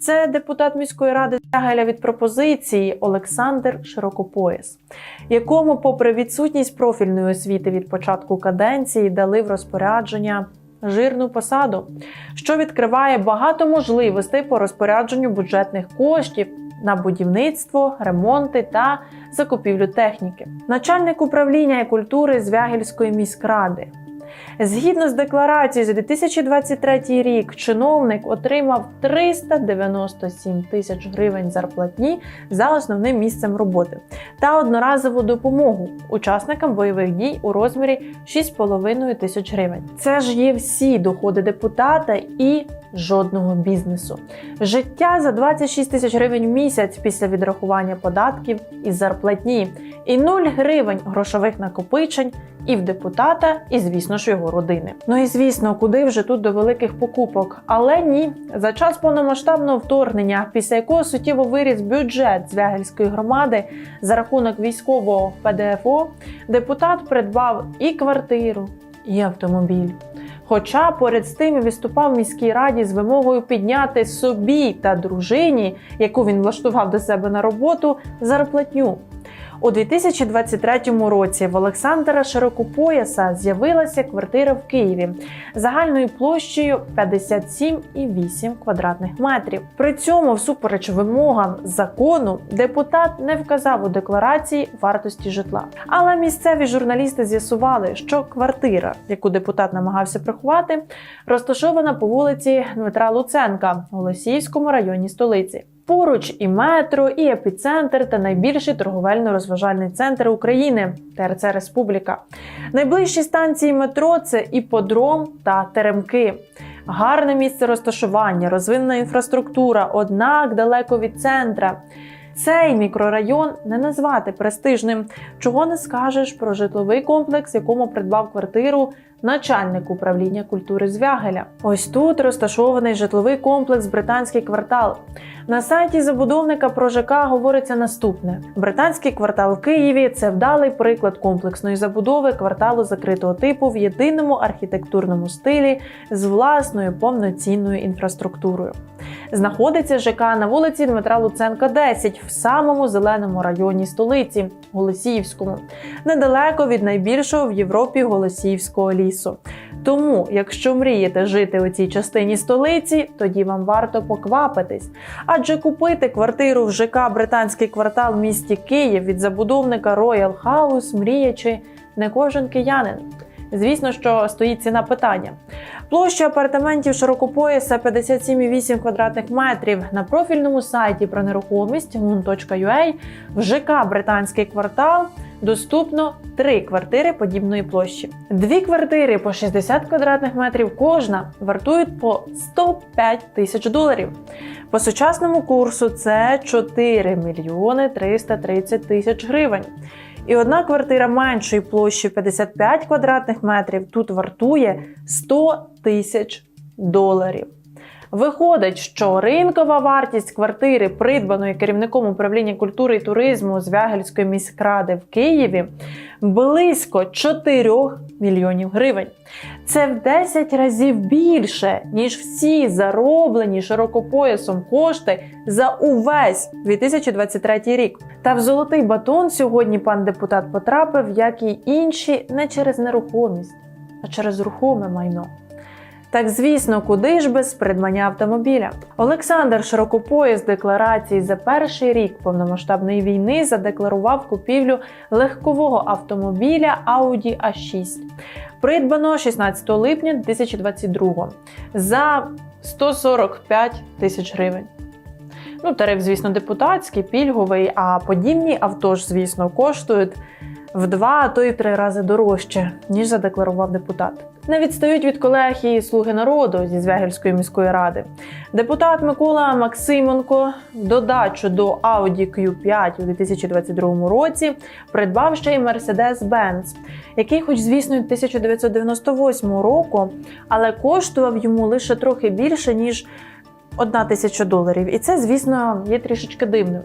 Це депутат міської ради Тягеля від пропозиції Олександр Широкопояс, якому, попри відсутність профільної освіти від початку каденції, дали в розпорядження жирну посаду, що відкриває багато можливостей по розпорядженню бюджетних коштів на будівництво, ремонти та закупівлю техніки. Начальник управління культури Звягільської міськради. Згідно з декларацією за 2023 рік, чиновник отримав 397 тисяч гривень зарплатні за основним місцем роботи та одноразову допомогу учасникам бойових дій у розмірі 6,5 тисяч гривень. Це ж є всі доходи депутата і жодного бізнесу. Життя за 26 тисяч гривень в місяць після відрахування податків і зарплатні, і 0 гривень грошових накопичень і в депутата, і звісно ж його родини. Ну і звісно, куди вже тут до великих покупок. Але ні, за час повномасштабного вторгнення, після якого суттєво виріс бюджет Звягельської громади за рахунок військового ПДФО, депутат придбав і квартиру, і автомобіль. Хоча поряд з тим виступав в міській раді з вимогою підняти собі та дружині, яку він влаштував до себе на роботу, зарплатню. У 2023 році в Олександра Широкопояса з'явилася квартира в Києві загальною площею 57,8 квадратних метрів. При цьому, всупереч вимогам закону, депутат не вказав у декларації вартості житла. Але місцеві журналісти з'ясували, що квартира, яку депутат намагався приховати, розташована по вулиці Дмитра Луценка в Голосіївському районі столиці. Поруч і метро, і епіцентр та найбільший торговельно-розважальний центр України ТРЦ Республіка. Найближчі станції метро це іподром та теремки. Гарне місце розташування, розвинена інфраструктура, однак далеко від центра. Цей мікрорайон не назвати престижним, чого не скажеш про житловий комплекс, якому придбав квартиру начальник управління культури Звягеля. Ось тут розташований житловий комплекс Британський квартал. На сайті забудовника про ЖК говориться наступне: британський квартал в Києві це вдалий приклад комплексної забудови кварталу закритого типу в єдиному архітектурному стилі з власною повноцінною інфраструктурою. Знаходиться ЖК на вулиці Дмитра Луценка, 10, в самому зеленому районі столиці Голосіївському, недалеко від найбільшого в Європі Голосіївського лісу. Тому, якщо мрієте жити у цій частині столиці, тоді вам варто поквапитись. Адже купити квартиру в ЖК Британський квартал в місті Київ від забудовника Royal House мріячи не кожен киянин. Звісно, що стоїть ціна питання. Площа апартаментів широкопояса 57,8 квадратних метрів на профільному сайті про нерухомість moon.ua в ЖК Британський квартал доступно три квартири подібної площі. Дві квартири по 60 квадратних метрів кожна вартують по 105 тисяч доларів. По сучасному курсу це 4 мільйони 330 тисяч гривень. І одна квартира меншої площі 55 квадратних метрів тут вартує 100 тисяч доларів. Виходить, що ринкова вартість квартири, придбаної керівником управління культури і туризму Звягельської міськради в Києві, близько 4 мільйонів гривень. Це в 10 разів більше, ніж всі зароблені широкопоясом кошти за увесь 2023 рік. Та в золотий батон сьогодні пан депутат потрапив, як і інші, не через нерухомість, а через рухоме майно. Так, звісно, куди ж без придбання автомобіля? Олександр Широкопоїз з декларації за перший рік повномасштабної війни задекларував купівлю легкового автомобіля Audi A6, придбано 16 липня 2022 за 145 тисяч гривень. Ну, тариф, звісно, депутатський, пільговий, а подібні авто ж, звісно, коштують в два, а то й три рази дорожче, ніж задекларував депутат. Не відстають від колег і слуги народу зі Звягельської міської ради. Депутат Микола Максименко додачу до Audi Q5 у 2022 році придбав ще й Mercedes-Benz, який, хоч звісно, 1998 року, але коштував йому лише трохи більше ніж одна тисяча доларів. І це, звісно, є трішечки дивним.